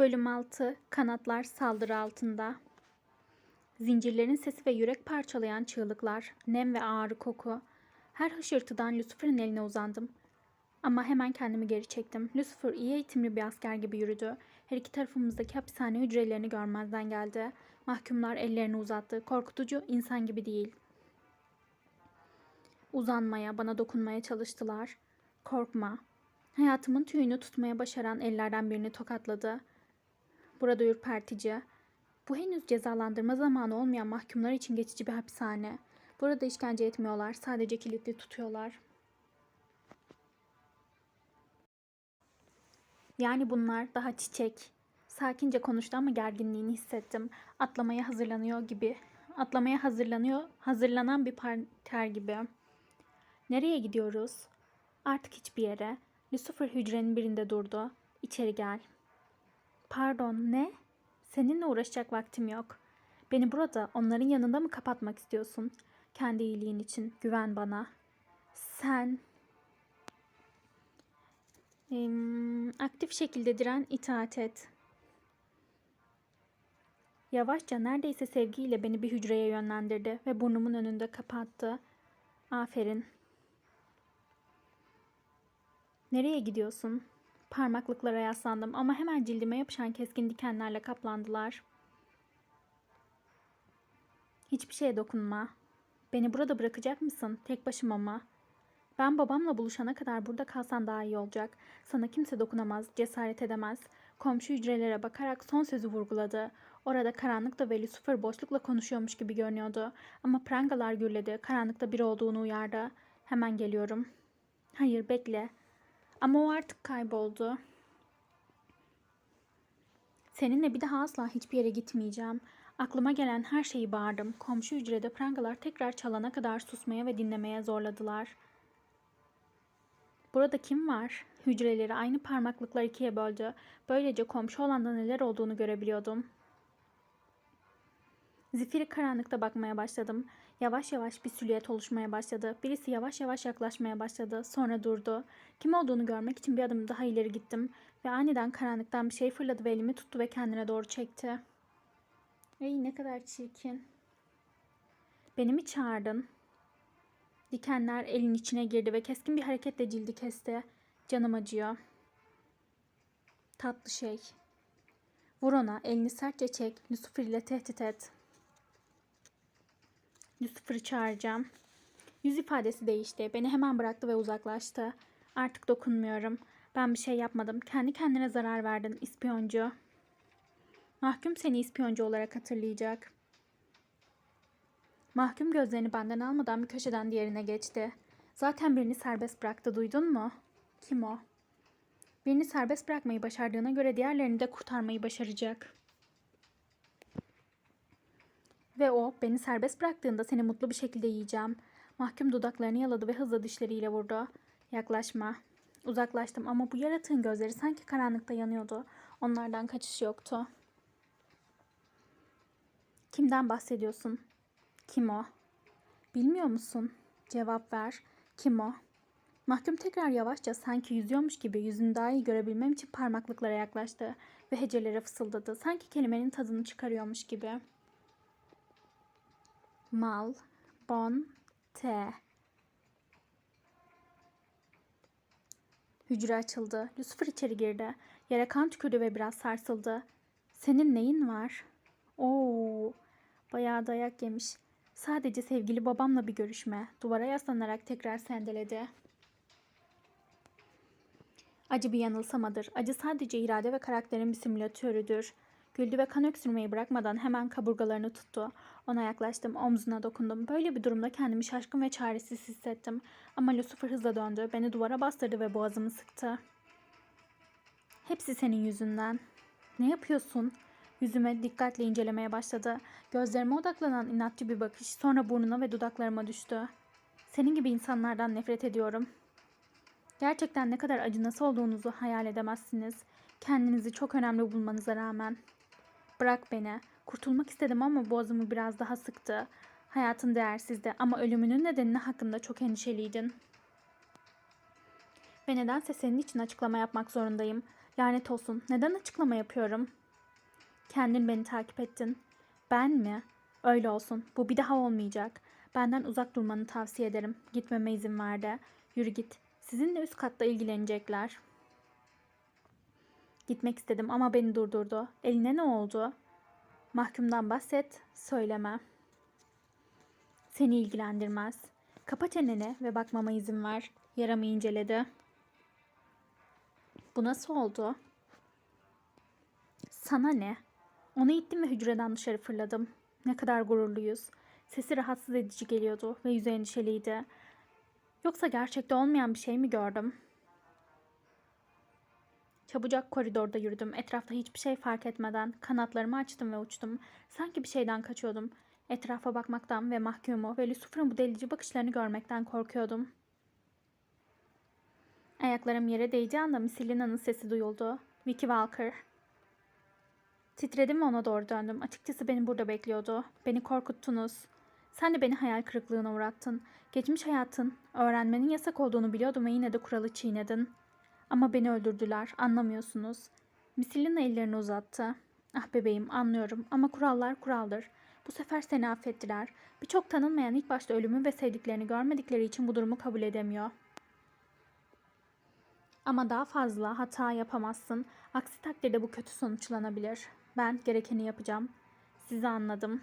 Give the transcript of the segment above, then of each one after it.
Bölüm 6 Kanatlar saldırı altında. Zincirlerin sesi ve yürek parçalayan çığlıklar, nem ve ağrı koku. Her hışırtıdan Lucifer'ın eline uzandım. Ama hemen kendimi geri çektim. Lucifer iyi eğitimli bir asker gibi yürüdü. Her iki tarafımızdaki hapishane hücrelerini görmezden geldi. Mahkumlar ellerini uzattı. Korkutucu, insan gibi değil. Uzanmaya, bana dokunmaya çalıştılar. Korkma. Hayatımın tüyünü tutmaya başaran ellerden birini tokatladı. Burada ürpertici. Bu henüz cezalandırma zamanı olmayan mahkumlar için geçici bir hapishane. Burada işkence etmiyorlar, sadece kilitli tutuyorlar. Yani bunlar daha çiçek. Sakince konuştu ama gerginliğini hissettim. Atlamaya hazırlanıyor gibi. Atlamaya hazırlanıyor, hazırlanan bir panter gibi. Nereye gidiyoruz? Artık hiçbir yere. Lucifer hücrenin birinde durdu. İçeri gel. Pardon, ne? Seninle uğraşacak vaktim yok. Beni burada, onların yanında mı kapatmak istiyorsun? Kendi iyiliğin için güven bana. Sen Em, aktif şekilde diren itaat et. Yavaşça neredeyse sevgiyle beni bir hücreye yönlendirdi ve burnumun önünde kapattı. Aferin. Nereye gidiyorsun? Parmaklıklara yaslandım ama hemen cildime yapışan keskin dikenlerle kaplandılar. Hiçbir şeye dokunma. Beni burada bırakacak mısın? Tek başıma mı? Ben babamla buluşana kadar burada kalsan daha iyi olacak. Sana kimse dokunamaz, cesaret edemez. Komşu hücrelere bakarak son sözü vurguladı. Orada karanlıkta ve Lucifer boşlukla konuşuyormuş gibi görünüyordu. Ama prangalar gürledi. Karanlıkta biri olduğunu uyardı. Hemen geliyorum. Hayır bekle. Ama o artık kayboldu. Seninle bir daha asla hiçbir yere gitmeyeceğim. Aklıma gelen her şeyi bağırdım. Komşu hücrede prangalar tekrar çalana kadar susmaya ve dinlemeye zorladılar. Burada kim var? Hücreleri aynı parmaklıklar ikiye böldü. Böylece komşu olanda neler olduğunu görebiliyordum. Zifiri karanlıkta bakmaya başladım. Yavaş yavaş bir silüet oluşmaya başladı. Birisi yavaş yavaş yaklaşmaya başladı. Sonra durdu. Kim olduğunu görmek için bir adım daha ileri gittim. Ve aniden karanlıktan bir şey fırladı ve elimi tuttu ve kendine doğru çekti. Ey ne kadar çirkin. Beni mi çağırdın? Dikenler elin içine girdi ve keskin bir hareketle cildi kesti. Canım acıyor. Tatlı şey. Vur ona, elini sertçe çek. Lucifer ile tehdit et. Lucifer'ı çağıracağım. Yüz ifadesi değişti. Beni hemen bıraktı ve uzaklaştı. Artık dokunmuyorum. Ben bir şey yapmadım. Kendi kendine zarar verdin ispiyoncu. Mahkum seni ispiyoncu olarak hatırlayacak. Mahkum gözlerini benden almadan bir köşeden diğerine geçti. Zaten birini serbest bıraktı duydun mu? Kim o? Birini serbest bırakmayı başardığına göre diğerlerini de kurtarmayı başaracak. Ve o beni serbest bıraktığında seni mutlu bir şekilde yiyeceğim. Mahkum dudaklarını yaladı ve hızla dişleriyle vurdu. Yaklaşma. Uzaklaştım ama bu yaratığın gözleri sanki karanlıkta yanıyordu. Onlardan kaçış yoktu. Kimden bahsediyorsun? Kim o? Bilmiyor musun? Cevap ver. Kim o? Mahkum tekrar yavaşça sanki yüzüyormuş gibi yüzünü daha iyi görebilmem için parmaklıklara yaklaştı ve hecelere fısıldadı. Sanki kelimenin tadını çıkarıyormuş gibi. Mal, bon, te. Hücre açıldı. Lucifer içeri girdi. Yere kan tükürdü ve biraz sarsıldı. Senin neyin var? Oo, bayağı dayak yemiş. Sadece sevgili babamla bir görüşme. Duvara yaslanarak tekrar sendeledi. Acı bir yanılsamadır. Acı sadece irade ve karakterin bir simülatörüdür. Güldü ve kan öksürmeyi bırakmadan hemen kaburgalarını tuttu. Ona yaklaştım, omzuna dokundum. Böyle bir durumda kendimi şaşkın ve çaresiz hissettim. Ama Lucifer hızla döndü, beni duvara bastırdı ve boğazımı sıktı. Hepsi senin yüzünden. Ne yapıyorsun? Yüzüme dikkatle incelemeye başladı. Gözlerime odaklanan inatçı bir bakış sonra burnuna ve dudaklarıma düştü. Senin gibi insanlardan nefret ediyorum. Gerçekten ne kadar acınası olduğunuzu hayal edemezsiniz. Kendinizi çok önemli bulmanıza rağmen. Bırak beni. Kurtulmak istedim ama boğazımı biraz daha sıktı. Hayatın değersizdi ama ölümünün nedenini hakkında çok endişeliydin. Ve nedense senin için açıklama yapmak zorundayım. Lanet olsun. Neden açıklama yapıyorum? Kendin beni takip ettin. Ben mi? Öyle olsun. Bu bir daha olmayacak. Benden uzak durmanı tavsiye ederim. Gitmeme izin ver de. Yürü git. Sizinle üst katta ilgilenecekler. Gitmek istedim ama beni durdurdu. Eline ne oldu? Mahkumdan bahset, söyleme. Seni ilgilendirmez. Kapa çeneni ve bakmama izin ver. Yaramı inceledi. Bu nasıl oldu? Sana ne? Onu ittim ve hücreden dışarı fırladım. Ne kadar gururluyuz. Sesi rahatsız edici geliyordu ve yüzü endişeliydi. Yoksa gerçekte olmayan bir şey mi gördüm? Çabucak koridorda yürüdüm. Etrafta hiçbir şey fark etmeden kanatlarımı açtım ve uçtum. Sanki bir şeyden kaçıyordum. Etrafa bakmaktan ve mahkumu ve Lucifer'ın bu delici bakışlarını görmekten korkuyordum. Ayaklarım yere değdiği anda Missillina'nın sesi duyuldu. Vicky Walker. Titredim ve ona doğru döndüm. Açıkçası beni burada bekliyordu. Beni korkuttunuz. Sen de beni hayal kırıklığına uğrattın. Geçmiş hayatın, öğrenmenin yasak olduğunu biliyordum ve yine de kuralı çiğnedin. Ama beni öldürdüler, anlamıyorsunuz. Misillina ellerini uzattı. Ah bebeğim, anlıyorum ama kurallar kuraldır. Bu sefer seni affettiler. Birçok tanınmayan ilk başta ölümü ve sevdiklerini görmedikleri için bu durumu kabul edemiyor. Ama daha fazla hata yapamazsın. Aksi takdirde bu kötü sonuçlanabilir. Ben gerekeni yapacağım. Sizi anladım.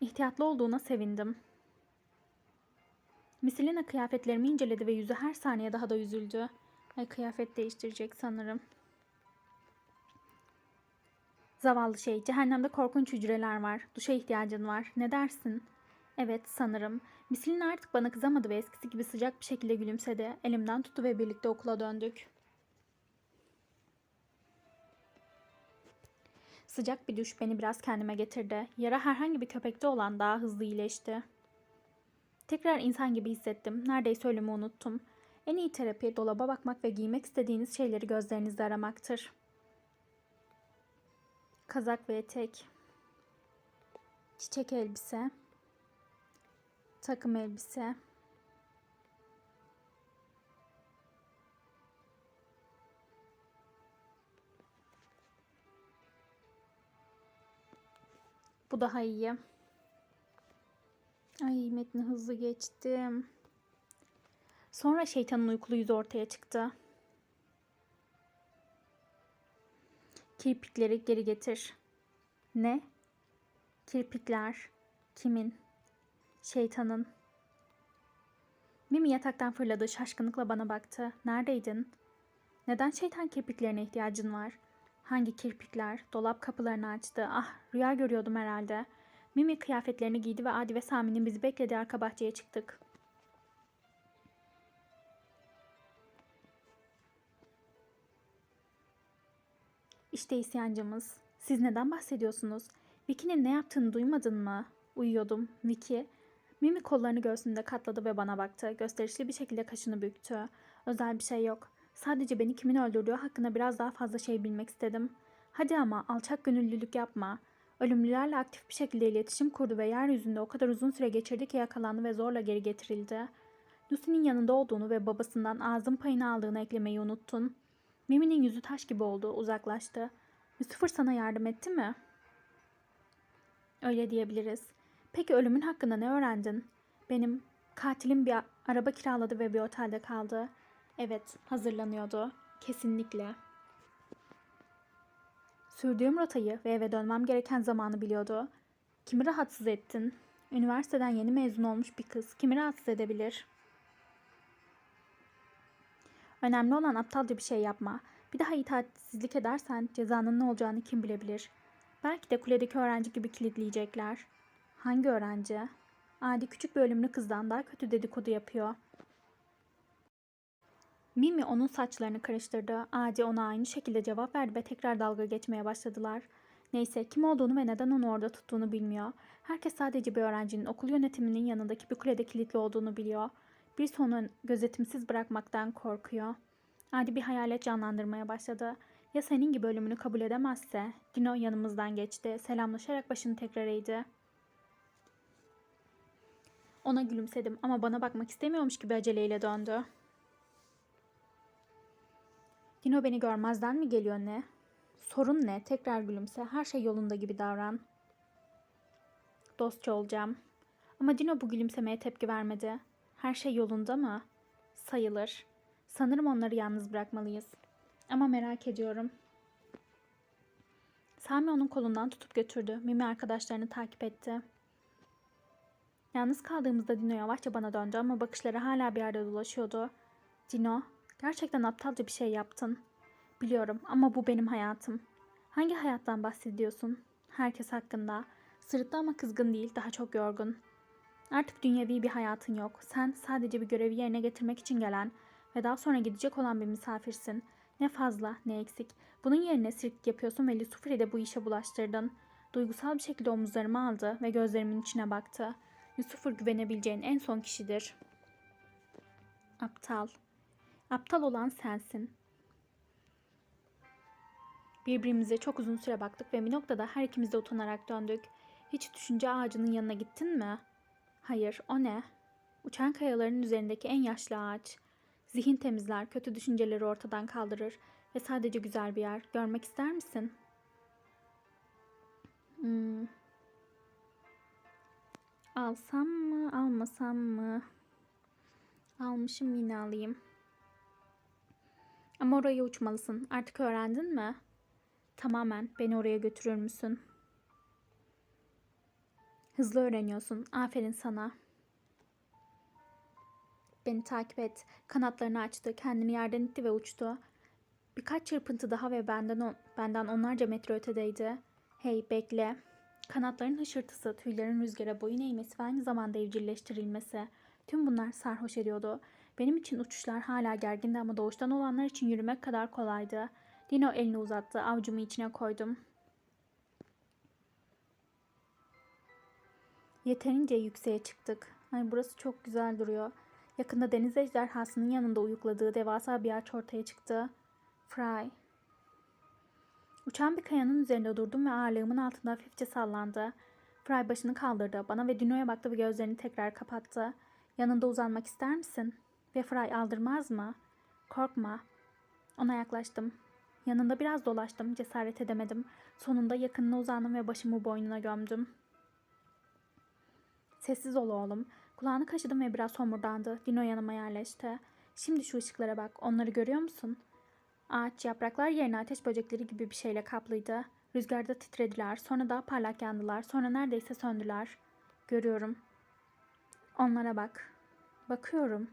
İhtiyatlı olduğuna sevindim. Misilina kıyafetlerimi inceledi ve yüzü her saniye daha da üzüldü. Ay kıyafet değiştirecek sanırım. Zavallı şey, cehennemde korkunç hücreler var. Duşa ihtiyacın var. Ne dersin? Evet, sanırım. Misilina artık bana kızamadı ve eskisi gibi sıcak bir şekilde gülümsedi. Elimden tuttu ve birlikte okula döndük. Sıcak bir duş beni biraz kendime getirdi. Yara herhangi bir köpekte olan daha hızlı iyileşti. Tekrar insan gibi hissettim. Neredeyse ölümü unuttum. En iyi terapi dolaba bakmak ve giymek istediğiniz şeyleri gözlerinizde aramaktır. Kazak ve etek. Çiçek elbise. Takım elbise. Bu daha iyi. Ay metni hızlı geçtim. Sonra şeytanın uykulu yüzü ortaya çıktı. Kirpikleri geri getir. Ne? Kirpikler. Kimin? Şeytanın. Mimi yataktan fırladı. Şaşkınlıkla bana baktı. Neredeydin? Neden şeytan kirpiklerine ihtiyacın var? Hangi kirpikler? Dolap kapılarını açtı. Ah rüya görüyordum herhalde. Mimi kıyafetlerini giydi ve Adi ve Sami'nin bizi beklediği arka bahçeye çıktık. İşte isyancımız. Siz neden bahsediyorsunuz? Vicky'nin ne yaptığını duymadın mı? Uyuyordum. Vicky. Mimi kollarını göğsünde katladı ve bana baktı. Gösterişli bir şekilde kaşını büktü. Özel bir şey yok. Sadece beni kimin öldürdüğü hakkında biraz daha fazla şey bilmek istedim. Hadi ama alçak gönüllülük yapma. Ölümlülerle aktif bir şekilde iletişim kurdu ve yeryüzünde o kadar uzun süre geçirdi ki yakalandı ve zorla geri getirildi. Lucy'nin yanında olduğunu ve babasından ağzın payını aldığını eklemeyi unuttun. Mimi'nin yüzü taş gibi oldu, uzaklaştı. Lucifer sana yardım etti mi? Öyle diyebiliriz. Peki ölümün hakkında ne öğrendin? Benim katilim bir araba kiraladı ve bir otelde kaldı. Evet, hazırlanıyordu. Kesinlikle. Sürdüğüm rotayı ve eve dönmem gereken zamanı biliyordu. Kimi rahatsız ettin? Üniversiteden yeni mezun olmuş bir kız kimi rahatsız edebilir? Önemli olan aptalca bir şey yapma. Bir daha itaatsizlik edersen cezanın ne olacağını kim bilebilir? Belki de kuledeki öğrenci gibi kilitleyecekler. Hangi öğrenci? Adi küçük bir ölümlü kızdan daha kötü dedikodu yapıyor. Mimi onun saçlarını karıştırdı. Adi ona aynı şekilde cevap verdi ve tekrar dalga geçmeye başladılar. Neyse kim olduğunu ve neden onu orada tuttuğunu bilmiyor. Herkes sadece bir öğrencinin okul yönetiminin yanındaki bir kulede kilitli olduğunu biliyor. Bir sonu gözetimsiz bırakmaktan korkuyor. Adi bir hayalet canlandırmaya başladı. Ya senin gibi ölümünü kabul edemezse? Dino yanımızdan geçti. Selamlaşarak başını tekrar eğdi. Ona gülümsedim ama bana bakmak istemiyormuş gibi aceleyle döndü. Dino beni görmezden mi geliyor ne? Sorun ne? Tekrar gülümse. Her şey yolunda gibi davran. Dostça olacağım. Ama Dino bu gülümsemeye tepki vermedi. Her şey yolunda mı? Sayılır. Sanırım onları yalnız bırakmalıyız. Ama merak ediyorum. Sami onun kolundan tutup götürdü. Mimi arkadaşlarını takip etti. Yalnız kaldığımızda Dino yavaşça bana döndü ama bakışları hala bir yerde dolaşıyordu. Dino, gerçekten aptalca bir şey yaptın. Biliyorum ama bu benim hayatım. Hangi hayattan bahsediyorsun? Herkes hakkında. Sırıtlı ama kızgın değil, daha çok yorgun. Artık dünyevi bir hayatın yok. Sen sadece bir görevi yerine getirmek için gelen ve daha sonra gidecek olan bir misafirsin. Ne fazla ne eksik. Bunun yerine sirk yapıyorsun ve Lucifer'i de bu işe bulaştırdın. Duygusal bir şekilde omuzlarımı aldı ve gözlerimin içine baktı. Lucifer güvenebileceğin en son kişidir. Aptal. Aptal olan sensin. Birbirimize çok uzun süre baktık ve bir noktada her ikimiz de utanarak döndük. Hiç düşünce ağacının yanına gittin mi? Hayır, o ne? Uçan kayaların üzerindeki en yaşlı ağaç. Zihin temizler, kötü düşünceleri ortadan kaldırır ve sadece güzel bir yer. Görmek ister misin? Hmm. Alsam mı, almasam mı? Almışım yine alayım. Ama oraya uçmalısın. Artık öğrendin mi? Tamamen. Beni oraya götürür müsün? Hızlı öğreniyorsun. Aferin sana. Beni takip et. Kanatlarını açtı. Kendini yerden itti ve uçtu. Birkaç çırpıntı daha ve benden, on, benden onlarca metre ötedeydi. Hey bekle. Kanatların hışırtısı, tüylerin rüzgara boyun eğmesi ve aynı zamanda evcilleştirilmesi. Tüm bunlar sarhoş ediyordu. Benim için uçuşlar hala gergindi ama doğuştan olanlar için yürümek kadar kolaydı. Dino elini uzattı. Avcumu içine koydum. Yeterince yükseğe çıktık. Ay burası çok güzel duruyor. Yakında deniz ejderhasının yanında uyukladığı devasa bir ağaç ortaya çıktı. Fry. Uçan bir kayanın üzerinde durdum ve ağırlığımın altında hafifçe sallandı. Fry başını kaldırdı. Bana ve Dino'ya baktı ve gözlerini tekrar kapattı. Yanında uzanmak ister misin? Ve Fry aldırmaz mı? Korkma. Ona yaklaştım. Yanında biraz dolaştım. Cesaret edemedim. Sonunda yakınına uzandım ve başımı boynuna gömdüm. Sessiz ol oğlum. Kulağını kaşıdım ve biraz homurdandı. Dino yanıma yerleşti. Şimdi şu ışıklara bak. Onları görüyor musun? Ağaç yapraklar yerine ateş böcekleri gibi bir şeyle kaplıydı. Rüzgarda titrediler. Sonra daha parlak yandılar. Sonra neredeyse söndüler. Görüyorum. Onlara bak. Bakıyorum.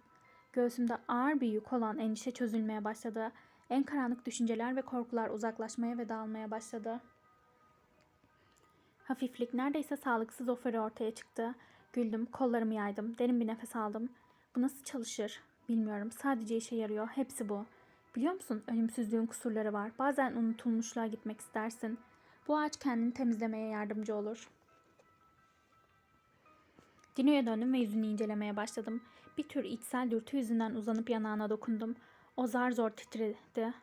Göğsümde ağır bir yük olan endişe çözülmeye başladı. En karanlık düşünceler ve korkular uzaklaşmaya ve dağılmaya başladı. Hafiflik neredeyse sağlıksız oferi ortaya çıktı. Güldüm, kollarımı yaydım, derin bir nefes aldım. Bu nasıl çalışır? Bilmiyorum, sadece işe yarıyor. Hepsi bu. Biliyor musun, ölümsüzlüğün kusurları var. Bazen unutulmuşluğa gitmek istersin. Bu ağaç kendini temizlemeye yardımcı olur. Dino'ya döndüm ve yüzünü incelemeye başladım. Bir tür içsel dürtü yüzünden uzanıp yanağına dokundum. O zar zor titredi.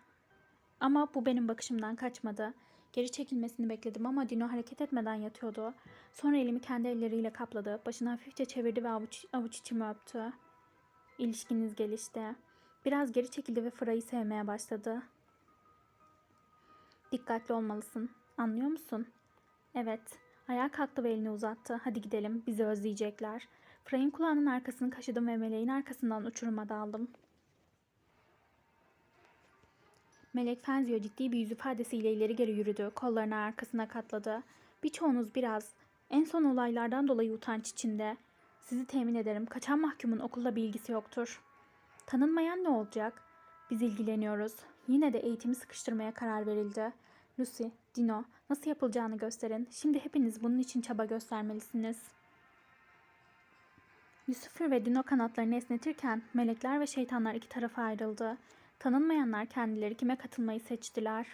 Ama bu benim bakışımdan kaçmadı. Geri çekilmesini bekledim ama Dino hareket etmeden yatıyordu. Sonra elimi kendi elleriyle kapladı. Başını hafifçe çevirdi ve avuç, avuç içimi öptü. İlişkiniz gelişti. Biraz geri çekildi ve Fra'yı sevmeye başladı. Dikkatli olmalısın. Anlıyor musun? Evet. Ayağa kalktı ve elini uzattı. Hadi gidelim. Bizi özleyecekler. Fray'ın kulağının arkasını kaşıdım ve meleğin arkasından uçuruma daldım. Melek Fenzio ciddi bir yüz ifadesiyle ileri geri yürüdü. Kollarını arkasına katladı. Birçoğunuz biraz. En son olaylardan dolayı utanç içinde. Sizi temin ederim. Kaçan mahkumun okulla bir ilgisi yoktur. Tanınmayan ne olacak? Biz ilgileniyoruz. Yine de eğitimi sıkıştırmaya karar verildi. Lucy, Dino, nasıl yapılacağını gösterin. Şimdi hepiniz bunun için çaba göstermelisiniz. Lucifer ve Dino kanatlarını esnetirken melekler ve şeytanlar iki tarafa ayrıldı. Tanınmayanlar kendileri kime katılmayı seçtiler.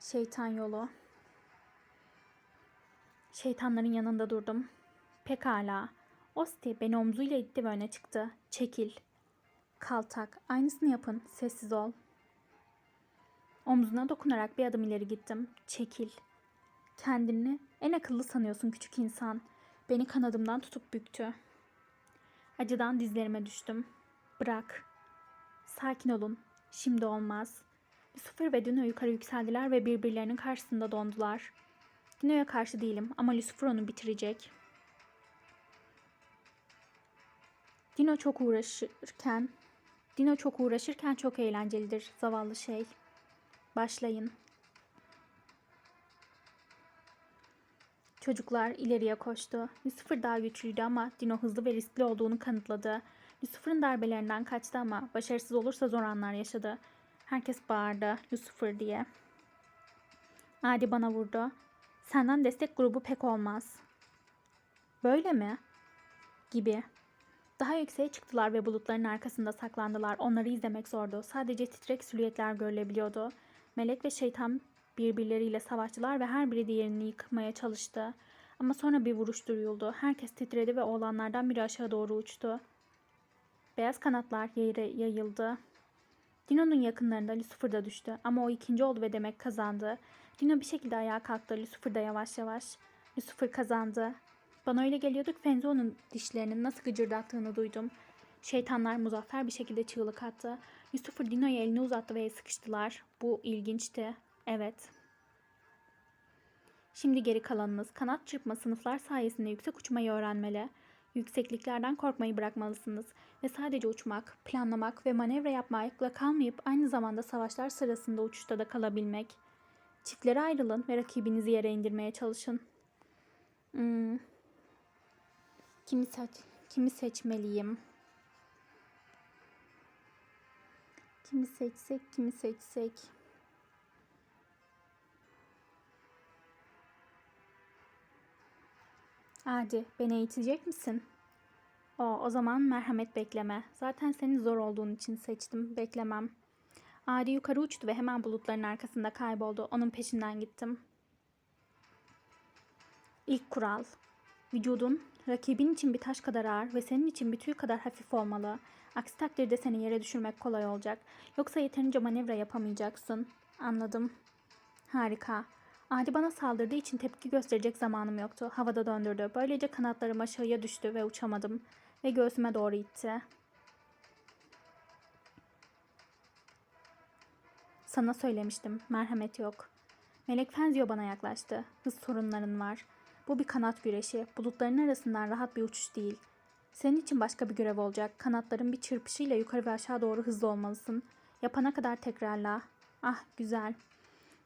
Şeytan yolu. Şeytanların yanında durdum. Pekala. Osti beni omzuyla itti ve öne çıktı. Çekil. Kaltak. Aynısını yapın. Sessiz ol. Omzuna dokunarak bir adım ileri gittim. Çekil. Kendini en akıllı sanıyorsun küçük insan. Beni kanadımdan tutup büktü. Acıdan dizlerime düştüm. Bırak. Sakin olun. Şimdi olmaz. Lucifer ve Dino yukarı yükseldiler ve birbirlerinin karşısında dondular. Dino'ya karşı değilim ama Lucifer onu bitirecek. Dino çok uğraşırken Dino çok uğraşırken çok eğlencelidir zavallı şey. Başlayın. Çocuklar ileriye koştu. Lucifer daha güçlüydü ama Dino hızlı ve riskli olduğunu kanıtladı. Lucifer'ın darbelerinden kaçtı ama başarısız olursa zor anlar yaşadı. Herkes bağırdı Lucifer diye. Adi bana vurdu. Senden destek grubu pek olmaz. Böyle mi? Gibi. Daha yükseğe çıktılar ve bulutların arkasında saklandılar. Onları izlemek zordu. Sadece titrek silüetler görülebiliyordu. Melek ve şeytan birbirleriyle savaştılar ve her biri diğerini yıkmaya çalıştı. Ama sonra bir vuruş duyuldu. Herkes titredi ve oğlanlardan biri aşağı doğru uçtu. Beyaz kanatlar yere yayıldı. Dino'nun yakınlarında Lucifer da düştü ama o ikinci oldu ve demek kazandı. Dino bir şekilde ayağa kalktı. Lucifer da yavaş yavaş. Lucifer kazandı. Bana öyle geliyordu ki Fenzo'nun dişlerinin nasıl gıcırdattığını duydum. Şeytanlar muzaffer bir şekilde çığlık attı. Lucifer Dino'ya elini uzattı ve sıkıştılar. Bu ilginçti. Evet. Şimdi geri kalanınız kanat çırpma sınıflar sayesinde yüksek uçmayı öğrenmeli. Yüksekliklerden korkmayı bırakmalısınız ve sadece uçmak, planlamak ve manevra yapmakla kalmayıp aynı zamanda savaşlar sırasında uçuşta da kalabilmek. Çiftlere ayrılın ve rakibinizi yere indirmeye çalışın. Hmm. Kimi, seç kimi seçmeliyim? Kimi seçsek, kimi seçsek? Hadi beni eğitecek misin? O, o zaman merhamet bekleme. Zaten senin zor olduğun için seçtim. Beklemem. Adi yukarı uçtu ve hemen bulutların arkasında kayboldu. Onun peşinden gittim. İlk kural. Vücudun rakibin için bir taş kadar ağır ve senin için bir tüy kadar hafif olmalı. Aksi takdirde seni yere düşürmek kolay olacak. Yoksa yeterince manevra yapamayacaksın. Anladım. Harika. Adi bana saldırdığı için tepki gösterecek zamanım yoktu. Havada döndürdü. Böylece kanatlarım aşağıya düştü ve uçamadım. Ve göğsüme doğru itti. Sana söylemiştim. Merhamet yok. Melek Fenzio bana yaklaştı. Hız sorunların var. Bu bir kanat güreşi. Bulutların arasından rahat bir uçuş değil. Senin için başka bir görev olacak. Kanatların bir çırpışıyla yukarı ve aşağı doğru hızlı olmalısın. Yapana kadar tekrarla. Ah güzel.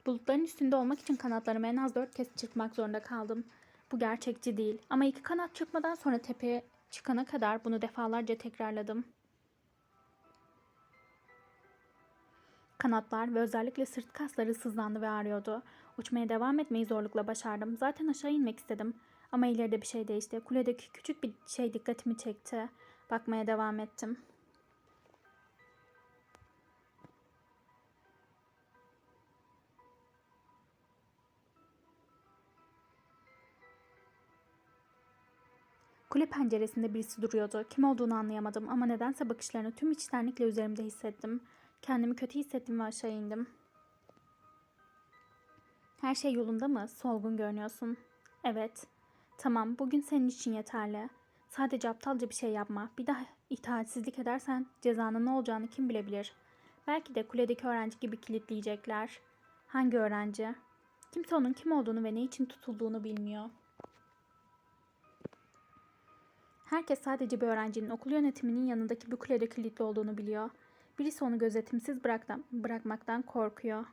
Bulutların üstünde olmak için kanatlarımı en az dört kez çırpmak zorunda kaldım. Bu gerçekçi değil. Ama iki kanat çırpmadan sonra tepeye çıkana kadar bunu defalarca tekrarladım. Kanatlar ve özellikle sırt kasları sızlandı ve ağrıyordu. Uçmaya devam etmeyi zorlukla başardım. Zaten aşağı inmek istedim. Ama ileride bir şey değişti. Kuledeki küçük bir şey dikkatimi çekti. Bakmaya devam ettim. Kule penceresinde birisi duruyordu. Kim olduğunu anlayamadım ama nedense bakışlarını tüm içtenlikle üzerimde hissettim. Kendimi kötü hissettim ve aşağı indim. Her şey yolunda mı? Solgun görünüyorsun. Evet. Tamam, bugün senin için yeterli. Sadece aptalca bir şey yapma. Bir daha itaatsizlik edersen cezanın ne olacağını kim bilebilir. Belki de kuledeki öğrenci gibi kilitleyecekler. Hangi öğrenci? Kimse onun kim olduğunu ve ne için tutulduğunu bilmiyor. Herkes sadece bir öğrencinin okul yönetiminin yanındaki bir kulede kilitli olduğunu biliyor. Birisi onu gözetimsiz bıraktan, bırakmaktan korkuyor.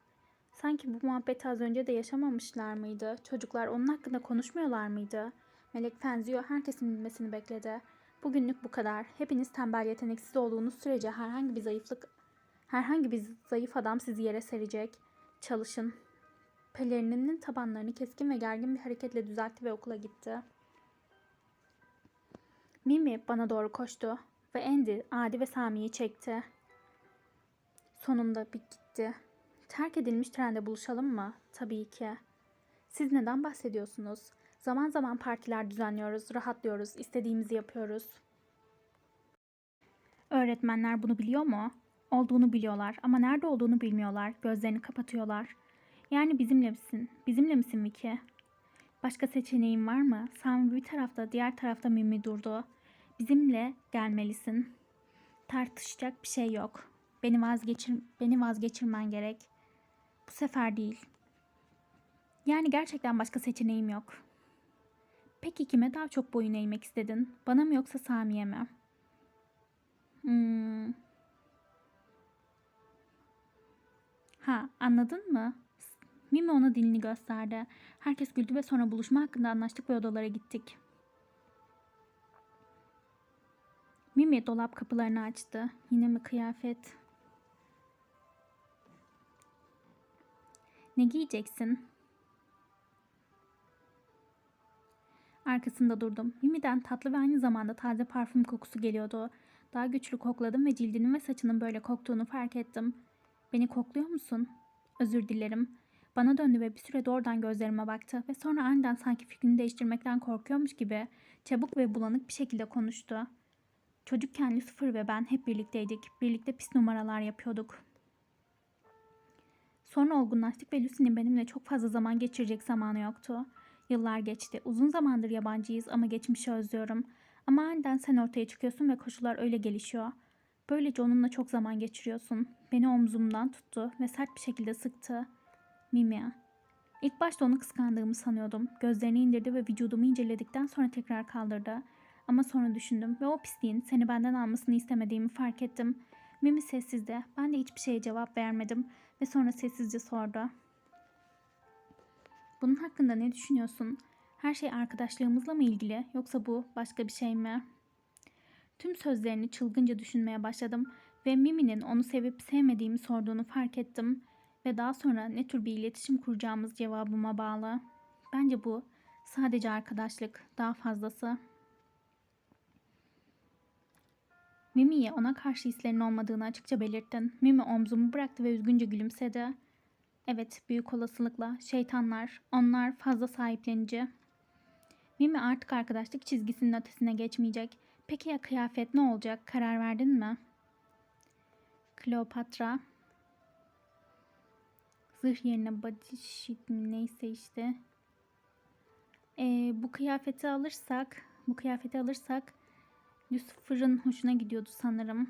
Sanki bu muhabbeti az önce de yaşamamışlar mıydı? Çocuklar onun hakkında konuşmuyorlar mıydı? Melek Fenzio herkesin bilmesini bekledi. Bugünlük bu kadar. Hepiniz tembel yeteneksiz olduğunuz sürece herhangi bir zayıflık herhangi bir zayıf adam sizi yere serecek. Çalışın. Pelerininin tabanlarını keskin ve gergin bir hareketle düzeltti ve okula gitti. Mimi bana doğru koştu ve Andy, Adi ve Sami'yi çekti. Sonunda bir gitti. Terk edilmiş trende buluşalım mı? Tabii ki. Siz neden bahsediyorsunuz? Zaman zaman partiler düzenliyoruz, rahatlıyoruz, istediğimizi yapıyoruz. Öğretmenler bunu biliyor mu? Olduğunu biliyorlar ama nerede olduğunu bilmiyorlar. Gözlerini kapatıyorlar. Yani bizimle misin? Bizimle misin Vicky? Başka seçeneğin var mı? Sami bir tarafta, diğer tarafta Mimi durdu. Bizimle gelmelisin. Tartışacak bir şey yok. Beni vazgeçir beni vazgeçirmen gerek. Bu sefer değil. Yani gerçekten başka seçeneğim yok. Peki kime daha çok boyun eğmek istedin? Bana mı yoksa Sami'ye mi? Hmm. Ha, anladın mı? Mimi ona dilini gösterdi. Herkes güldü ve sonra buluşma hakkında anlaştık ve odalara gittik. Mimi dolap kapılarını açtı. Yine mi kıyafet? Ne giyeceksin? Arkasında durdum. Mimi'den tatlı ve aynı zamanda taze parfüm kokusu geliyordu. Daha güçlü kokladım ve cildinin ve saçının böyle koktuğunu fark ettim. Beni kokluyor musun? Özür dilerim. Bana döndü ve bir süre oradan gözlerime baktı ve sonra aniden sanki fikrini değiştirmekten korkuyormuş gibi çabuk ve bulanık bir şekilde konuştu. Çocukken Lucifer ve ben hep birlikteydik. Birlikte pis numaralar yapıyorduk. Sonra olgunlaştık ve Lucy'nin benimle çok fazla zaman geçirecek zamanı yoktu. Yıllar geçti. Uzun zamandır yabancıyız ama geçmişi özlüyorum. Ama aniden sen ortaya çıkıyorsun ve koşullar öyle gelişiyor. Böylece onunla çok zaman geçiriyorsun. Beni omzumdan tuttu ve sert bir şekilde sıktı. Mimia. İlk başta onu kıskandığımı sanıyordum. Gözlerini indirdi ve vücudumu inceledikten sonra tekrar kaldırdı. Ama sonra düşündüm ve o pisliğin seni benden almasını istemediğimi fark ettim. Mimi sessizdi. Ben de hiçbir şeye cevap vermedim ve sonra sessizce sordu. Bunun hakkında ne düşünüyorsun? Her şey arkadaşlığımızla mı ilgili yoksa bu başka bir şey mi? Tüm sözlerini çılgınca düşünmeye başladım ve Mimi'nin onu sevip sevmediğimi sorduğunu fark ettim ve daha sonra ne tür bir iletişim kuracağımız cevabıma bağlı. Bence bu sadece arkadaşlık, daha fazlası. Mimi'ye ona karşı hislerin olmadığını açıkça belirttin. Mimi omzumu bıraktı ve üzgünce gülümsedi. Evet, büyük olasılıkla şeytanlar, onlar fazla sahiplenici. Mimi artık arkadaşlık çizgisinin ötesine geçmeyecek. Peki ya kıyafet ne olacak? Karar verdin mi? Kleopatra. Zırh yerine body sheet mi neyse işte. Ee, bu kıyafeti alırsak, bu kıyafeti alırsak Lucifer'ın hoşuna gidiyordu sanırım.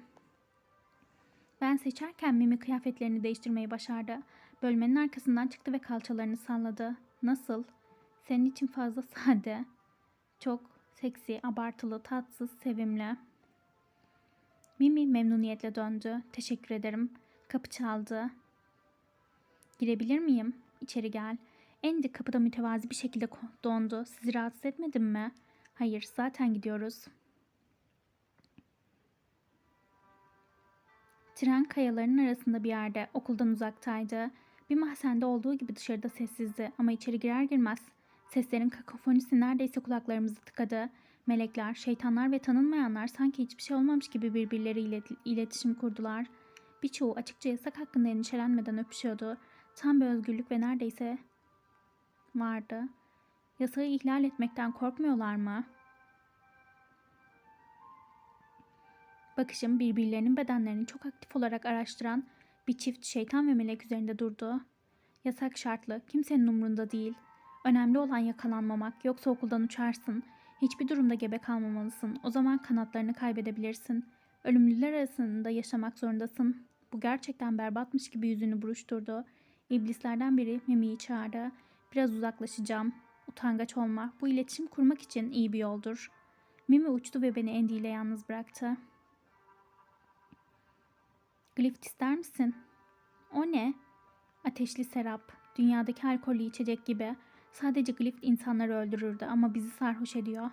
Ben seçerken Mimi kıyafetlerini değiştirmeyi başardı. Bölmenin arkasından çıktı ve kalçalarını salladı. Nasıl? Senin için fazla sade. Çok seksi, abartılı, tatsız, sevimli. Mimi memnuniyetle döndü. Teşekkür ederim. Kapı çaldı. Girebilir miyim? İçeri gel. Andy kapıda mütevazi bir şekilde dondu. Sizi rahatsız etmedim mi? Hayır, zaten gidiyoruz. Tren kayaların arasında bir yerde, okuldan uzaktaydı. Bir mahzende olduğu gibi dışarıda sessizdi ama içeri girer girmez seslerin kakofonisi neredeyse kulaklarımızı tıkadı. Melekler, şeytanlar ve tanınmayanlar sanki hiçbir şey olmamış gibi birbirleriyle iletişim kurdular. Birçoğu açıkça yasak hakkında endişelenmeden öpüşüyordu. Tam bir özgürlük ve neredeyse vardı. Yasağı ihlal etmekten korkmuyorlar mı? Bakışım birbirlerinin bedenlerini çok aktif olarak araştıran bir çift şeytan ve melek üzerinde durdu. Yasak şartlı, kimsenin umrunda değil. Önemli olan yakalanmamak, yoksa okuldan uçarsın. Hiçbir durumda gebe kalmamalısın. O zaman kanatlarını kaybedebilirsin. Ölümlüler arasında yaşamak zorundasın. Bu gerçekten berbatmış gibi yüzünü buruşturdu. İblislerden biri Mimi'yi çağırdı. Biraz uzaklaşacağım. Utangaç olma. Bu iletişim kurmak için iyi bir yoldur. Mimi uçtu ve beni Andy ile yalnız bıraktı. Glift ister misin? O ne? Ateşli serap. Dünyadaki alkollü içecek gibi. Sadece Glift insanları öldürürdü ama bizi sarhoş ediyor.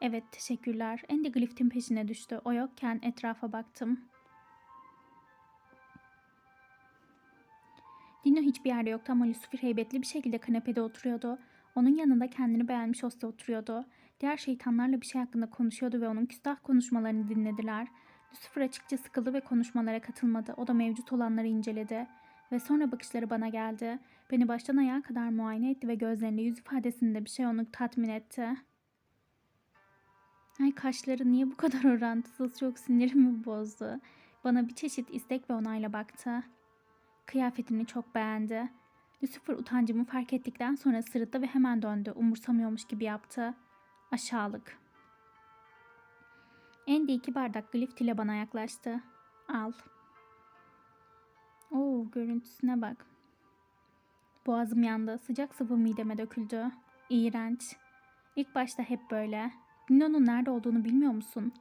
Evet teşekkürler. Andy Glift'in peşine düştü. O yokken etrafa baktım. Dino hiçbir yerde yoktu ama Lucifer heybetli bir şekilde kanepede oturuyordu. Onun yanında kendini beğenmiş Hosta oturuyordu. Diğer şeytanlarla bir şey hakkında konuşuyordu ve onun küstah konuşmalarını dinlediler. Lucifer açıkça sıkıldı ve konuşmalara katılmadı. O da mevcut olanları inceledi. Ve sonra bakışları bana geldi. Beni baştan ayağa kadar muayene etti ve gözlerinde yüz ifadesinde bir şey onu tatmin etti. Ay kaşları niye bu kadar orantısız çok sinirimi bozdu. Bana bir çeşit istek ve onayla baktı. Kıyafetini çok beğendi. Lucifer utancımı fark ettikten sonra sırıttı ve hemen döndü. Umursamıyormuş gibi yaptı. Aşağılık. Andy iki bardak glift ile bana yaklaştı. Al. Oo görüntüsüne bak. Boğazım yandı. Sıcak sıvı mideme döküldü. İğrenç. İlk başta hep böyle. Dino'nun nerede olduğunu bilmiyor musun?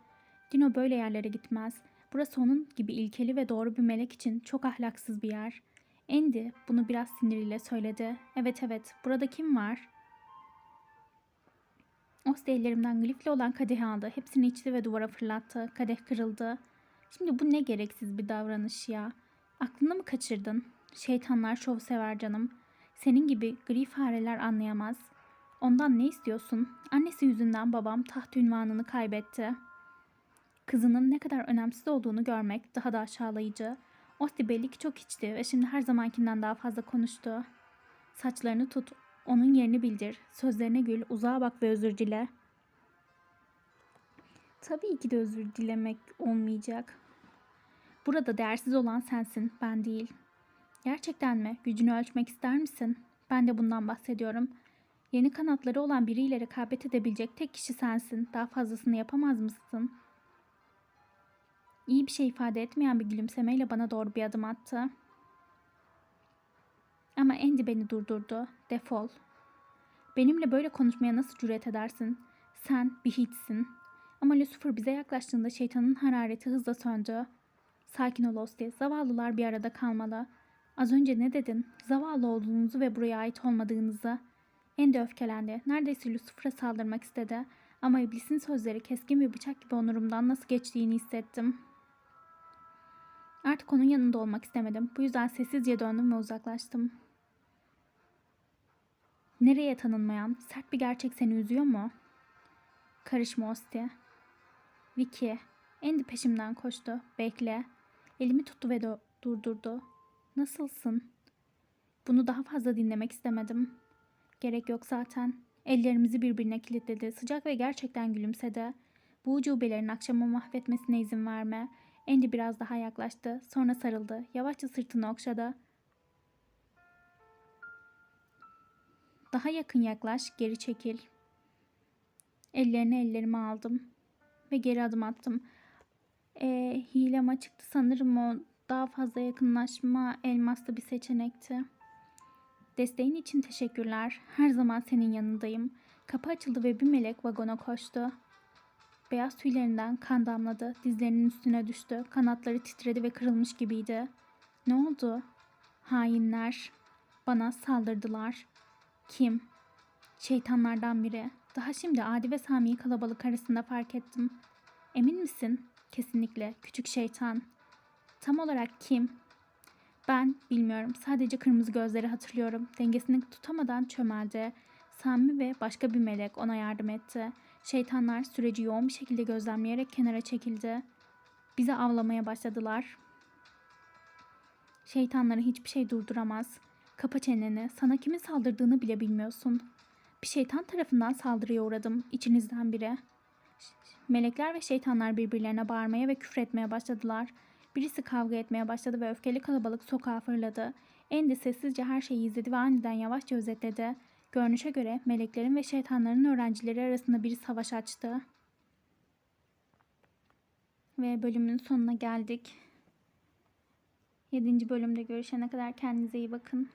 Dino böyle yerlere gitmez. Burası onun gibi ilkeli ve doğru bir melek için çok ahlaksız bir yer. Andy bunu biraz siniriyle söyledi. Evet evet, burada kim var? Osti ellerimden glifle olan kadehi aldı. Hepsini içti ve duvara fırlattı. Kadeh kırıldı. Şimdi bu ne gereksiz bir davranış ya. Aklını mı kaçırdın? Şeytanlar şov sever canım. Senin gibi gri fareler anlayamaz. Ondan ne istiyorsun? Annesi yüzünden babam taht ünvanını kaybetti. Kızının ne kadar önemsiz olduğunu görmek daha da aşağılayıcı. Osti belli ki çok içti ve şimdi her zamankinden daha fazla konuştu. Saçlarını tut, onun yerini bildir. Sözlerine gül, uzağa bak ve özür dile. Tabii ki de özür dilemek olmayacak. Burada değersiz olan sensin, ben değil. Gerçekten mi? Gücünü ölçmek ister misin? Ben de bundan bahsediyorum. Yeni kanatları olan biriyle rekabet edebilecek tek kişi sensin. Daha fazlasını yapamaz mısın? İyi bir şey ifade etmeyen bir gülümsemeyle bana doğru bir adım attı. Ama Andy beni durdurdu. Defol. Benimle böyle konuşmaya nasıl cüret edersin? Sen bir hiçsin. Ama Lucifer bize yaklaştığında şeytanın harareti hızla söndü. Sakin ol Osti. Zavallılar bir arada kalmalı. Az önce ne dedin? Zavallı olduğunuzu ve buraya ait olmadığınızı. Andy öfkelendi. Neredeyse Lucifer'a saldırmak istedi. Ama iblisin sözleri keskin bir bıçak gibi onurumdan nasıl geçtiğini hissettim. Artık onun yanında olmak istemedim. Bu yüzden sessizce döndüm ve uzaklaştım. Nereye tanınmayan, sert bir gerçek seni üzüyor mu? Karışma Osti. Vicky, Andy peşimden koştu. Bekle. Elimi tuttu ve durdurdu. Nasılsın? Bunu daha fazla dinlemek istemedim. Gerek yok zaten. Ellerimizi birbirine kilitledi. Sıcak ve gerçekten gülümsedi. Bu ucubelerin akşamı mahvetmesine izin verme. Andy biraz daha yaklaştı. Sonra sarıldı. Yavaşça sırtını okşadı. Daha yakın yaklaş, geri çekil. Ellerini ellerime aldım ve geri adım attım. E, hilem açıktı sanırım o daha fazla yakınlaşma elmaslı bir seçenekti. Desteğin için teşekkürler. Her zaman senin yanındayım. Kapı açıldı ve bir melek vagona koştu. Beyaz tüylerinden kan damladı. Dizlerinin üstüne düştü. Kanatları titredi ve kırılmış gibiydi. Ne oldu? Hainler. Bana saldırdılar. Kim? Şeytanlardan biri. Daha şimdi Adi ve Sami'yi kalabalık arasında fark ettim. Emin misin? Kesinlikle. Küçük şeytan. Tam olarak kim? Ben bilmiyorum. Sadece kırmızı gözleri hatırlıyorum. Dengesini tutamadan çömeldi. Sami ve başka bir melek ona yardım etti. Şeytanlar süreci yoğun bir şekilde gözlemleyerek kenara çekildi. Bizi avlamaya başladılar. Şeytanları hiçbir şey durduramaz. Kapa çeneni. Sana kimin saldırdığını bile bilmiyorsun. Bir şeytan tarafından saldırıya uğradım. İçinizden biri. Melekler ve şeytanlar birbirlerine bağırmaya ve küfretmeye başladılar. Birisi kavga etmeye başladı ve öfkeli kalabalık sokağa fırladı. Andy sessizce her şeyi izledi ve aniden yavaşça özetledi. Görünüşe göre meleklerin ve şeytanların öğrencileri arasında bir savaş açtı. Ve bölümün sonuna geldik. 7. bölümde görüşene kadar kendinize iyi bakın.